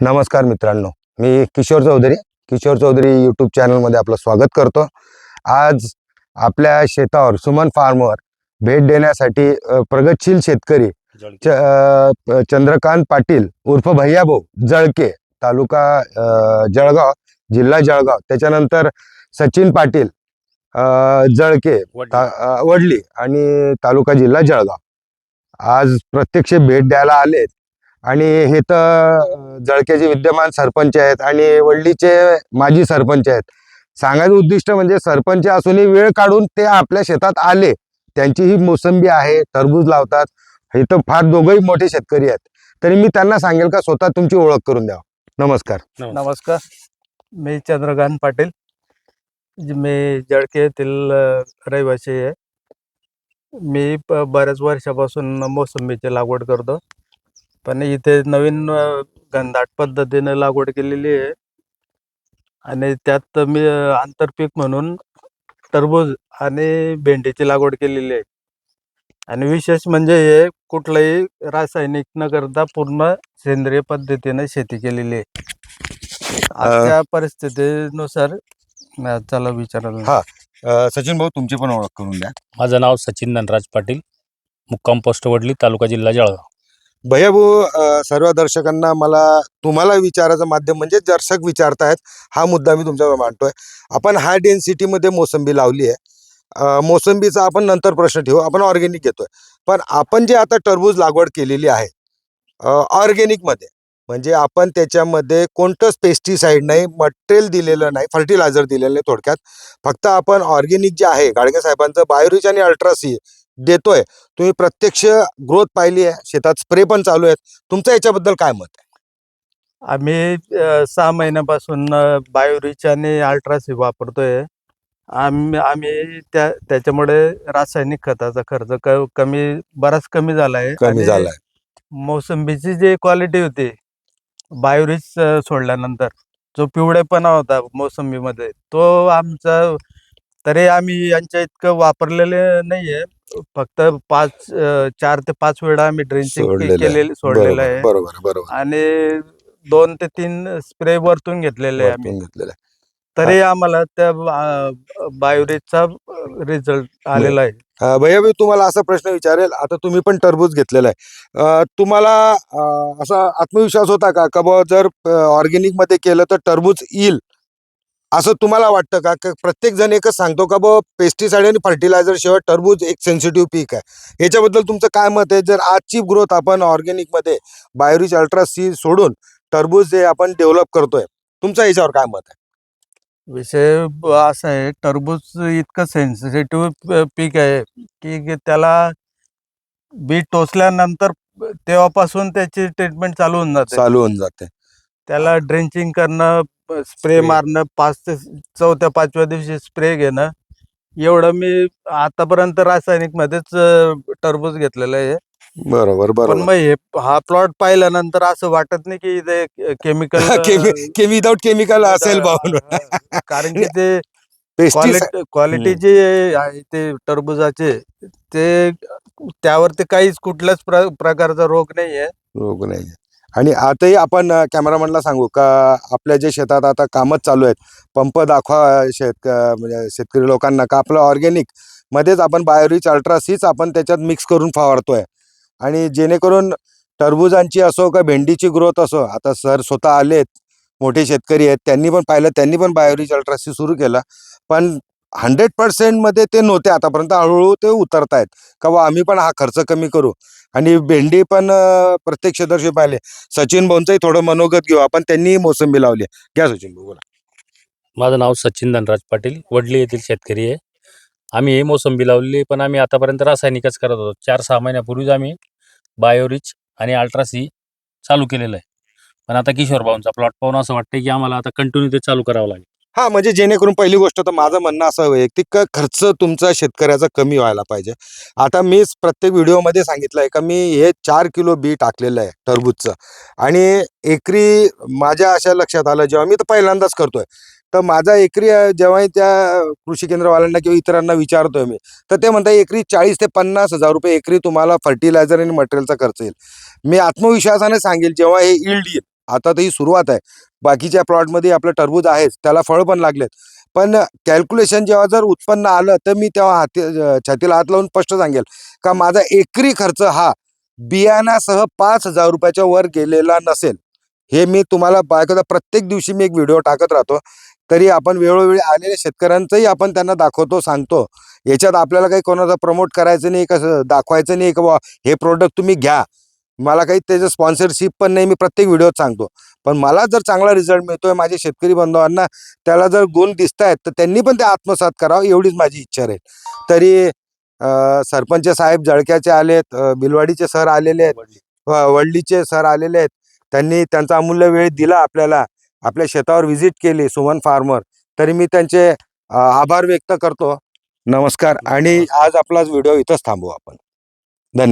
नमस्कार मित्रांनो मी किशोर चौधरी. किशोर चौधरी यूट्यूब चॅनलमध्ये आपलं स्वागत करतो. आज आपल्या शेतावर सुमन फार्मवर भेट देण्यासाठी प्रगतशील शेतकरी चंद्रकांत पाटील उर्फ भैयाभाऊ जळके तालुका जळगाव जिल्हा जळगाव. त्याच्यानंतर सचिन पाटील जळके वडली आणि तालुका जिल्हा जळगाव. आज प्रत्यक्ष भेट द्यायला आलेत. आणि हे तर अ, जळक्याचे विद्यमान सरपंच आहेत आणि वडलीचे माजी सरपंच आहेत. सांगायचं उद्दिष्ट म्हणजे सरपंच असूनही वेळ काढून ते आपल्या शेतात आले. त्यांची ही मोसंबी आहे टरबूज लावतात. हे तर फार दोघंही मोठे शेतकरी आहेत. तरी मी त्यांना सांगेल का स्वतः तुमची ओळख करून द्या. नमस्कार. नमस्कार. मी चंद्रकांत पाटील. जे मी जळके येथील रहिवासी आहे. मी प बऱ्याच वर्षापासून मोसंबीची लागवड करतो. पण इथे नवीन घनदाट पद्धतीने लागवड केलेली आहे. आणि त्यात मी आंतरपीक म्हणून टरबूज आणि भेंडीची लागवड केलेली आहे. आणि विशेष म्हणजे हे कुठलंही रासायनिक न करता पूर्ण सेंद्रिय पद्धतीने शेती केलेली आहे. आजच्या परिस्थितीनुसार चला विचारायला. हा. अ, सचिन भाऊ तुमची पण ओळख करून द्या. माझं नाव सचिन धनराज पाटील मुक्काम पोस्ट वडली तालुका जिल्हा जळगाव. भैयाभाऊ सर्व दर्शकांना मला तुम्हाला विचारायचं माध्यम म्हणजे दर्शक विचारतायत हा मुद्दा मी तुमच्यावर मांडतोय. आपण हाय डेन्सिटीमध्ये मोसंबी लावली आहे मोसंबीचा आपण नंतर प्रश्न ठेवू आपण ऑर्गेनिक घेतोय. पण आपण जे आता टरबूज लागवड केलेली आहे ऑर्गेनिकमध्ये म्हणजे आपण त्याच्यामध्ये कोणतंच पेस्टिसाईड नाही मटेरियल दिलेलं नाही फर्टिलायझर दिलेलं नाही थोडक्यात. फक्त आपण ऑर्गेनिक जे आहे गाडगे साहेबांचं बायोरिच आणि अल्ट्रासी देतोय. तुम्ही प्रत्यक्ष ग्रोथ पाहिली आहे. शेतात स्प्रे पण चालू आहेत. तुमचं याच्याबद्दल काय मत आहे? आम्ही अ, सहा महिन्यापासून बायोरिच आणि अल्ट्रासी वापरतोय. आम्ही आम्ही त्या त्याच्यामुळे रासायनिक खताचा खर्च क कमी बराच कमी झाला आहे. कमी झालाय मोसंबीची जी क्वालिटी होती बायोरिच अ, सोडल्यानंतर जो पिवळेपणा होता मोसंबीमध्ये तो आमचा तरी आम्ही यांच्या इतकं वापरलेले नाहीये. फक्त पाच अ, चार ते पाच वेळा आम्ही ड्रेंचिंग सोडलेलं आहे. केलेली सोडलेलं बरोबर आहे. बरोबर बरोबर. आणि दोन ते तीन स्प्रे वरतून घेतलेले आहे आम्ही घेतलेलं आहे. तरी आम्हाला त्या बायोरिचचा रिझल्ट आलेला आहे. अ, भैया मी तुम्हाला असा प्रश्न विचारेल. आता तुम्ही पण टरबूज घेतलेला आहे. अ, तुम्हाला अ, असा आत्मविश्वास होता का? का बुवा जर ऑर्गेनिकमध्ये केलं तर टरबूज येईल? असं तुम्हाला वाटतं का? का प्रत्येक जण एकच सांगतो का बुवा पेस्टिसाइड आणि फर्टिलायझर शिवाय टरबूज एक सेन्सिटिव्ह पीक आहे. याच्याबद्दल तुमचं काय मत आहे? जर आजची ग्रोथ आपण ऑर्गेनिकमध्ये बायोरिच अल्ट्रा सी सोडून टरबूज जे आपण डेव्हलप करतोय तुमचं याच्यावर काय मत आहे? विषय ब- असा आहे टरबूज इतकं सेन्सिटिव्ह पीक आहे की त्याला बी टोचल्यानंतर तेव्हापासून त्याची ट्रीटमेंट चालू होऊन जाते. चालू होऊन जाते. त्याला ड्रेंचिंग करणं स्प्रे. मारणं पाच ते चौथ्या पाचव्या दिवशी स्प्रे घेणं. एवढं मी आतापर्यंत रासायनिक मध्येच टरबूज घेतलेलं आहे. बरोबर पण बरोबर. मग हे हा प्लॉट पाहिल्यानंतर असं वाटत नाही की इथे केमिकल केमी विदाउट केमिकल असेल भाऊ. कारण की ते पेस्टिसाइड क्वालिटी क्वालिटी जे आहे ते टरबुजाचे ते त्यावरती काहीच कुठल्याच प्र- प्रकारचा रोग नाहीये. रोग नाही आणि आताही आपण कॅमेरामॅनला सांगू का आपल्या जे शेतात आता कामच चालू आहेत पंप दाखवा शेत म्हणजे शेतकरी लोकांना का आपलं ऑर्गॅनिक मध्येच आपण बायोरिच अल्ट्रासीच आपण त्याच्यात मिक्स करून फवारतोय. आणि जेणेकरून टरबुजांची असो का भेंडीची ग्रोथ असो आता सर स्वतः आलेत मोठे शेतकरी आहेत त्यांनी पण पाहिलं त्यांनी पण बायोरिच अल्ट्रासी सुरू केलं. पण हंड्रेड पर्सेंटमध्ये ते नव्हते आतापर्यंत. हळूहळू ते उतरत आहेत का बा आम्ही पण हा खर्च कमी करू. आणि भेंडी पण प्रत्यक्षदर्शी पाहिले. सचिन भाऊंचंही थोडं मनोगत घेऊ. आपण त्यांनी मोसंबी लावली. घ्या सचिन भाऊ बोला. माझं नाव सचिन धनराज पाटील. वडली येथील शेतकरी आहे. आम्ही हे मोसंबी लावली पण आम्ही आतापर्यंत रासायनिकच करत होतो. चार सहा महिन्यापूर्वीच आम्ही बायोरिच आणि अल्ट्रासी चालू केलेलं आहे. पण आता किशोर भाऊंचा प्लॉट पाहून असं वाटतं की आम्हाला आता कंटिन्यू ते चालू करावं लागेल. हा म्हणजे जेणेकरून पहिली गोष्ट तर माझं म्हणणं असं वैयक्तिक खर्च तुमचा शेतकऱ्याचा कमी व्हायला पाहिजे. आता मीच प्रत्येक व्हिडिओमध्ये सांगितलं आहे का मी हे चार किलो बी टाकलेलं आहे टरबूजचं. आणि एकरी माझ्या अशा लक्षात आलं जेव्हा मी तर पहिल्यांदाच करतोय. तर माझा एकरी जेव्हा जेव्हाही त्या कृषी केंद्रवाल्यांना किंवा इतरांना विचारतोय मी तर ते म्हणतात एकरी चाळीस ते पन्नास हजार रुपये एकरी तुम्हाला फर्टिलायझर आणि मटेरियलचा खर्च येईल. मी आत्मविश्वासाने सांगेल जेव्हा हे इल्ड येईल. आता तर ही सुरुवात आहे. बाकीच्या प्लॉटमध्ये आपलं टरबूज आहेच त्याला फळ पण लागलेत. पण कॅल्क्युलेशन जेव्हा जर उत्पन्न आलं तर मी तेव्हा हाती छातीला हात लावून स्पष्ट सांगेल. का माझा एकरी खर्च हा बियाण्यासह पाच हजार रुपयाच्या वर गेलेला नसेल. हे मी तुम्हाला बायकोदा प्रत्येक दिवशी मी एक व्हिडिओ टाकत राहतो. तरी आपण वेळोवेळी आलेल्या शेतकऱ्यांचंही आपण त्यांना दाखवतो सांगतो. याच्यात आपल्याला काही कोणाचं प्रमोट करायचं नाही कसं दाखवायचं नाही का हे प्रोडक्ट तुम्ही घ्या. मला काही त्याचं स्पॉन्सरशिप पण नाही मी प्रत्येक व्हिडिओत सांगतो. पण मला जर चांगला रिझल्ट मिळतोय माझे शेतकरी बांधवांना त्याला जर गुण दिसत आहेत तर त्यांनी पण ते आत्मसात करावं एवढीच माझी इच्छा राहील. तरी सरपंच साहेब जळक्याचे आलेत बिलवाडीचे सर आलेले आहेत वडलीचे सर आलेले आहेत. त्यांनी त्यांचा अमूल्य वेळ दिला आपल्याला आपल्या शेतावर व्हिजिट केली सुमन फार्मर तरी मी त्यांचे आभार व्यक्त करतो. नमस्कार. आणि आज आपला व्हिडिओ इथंच थांबवू आपण.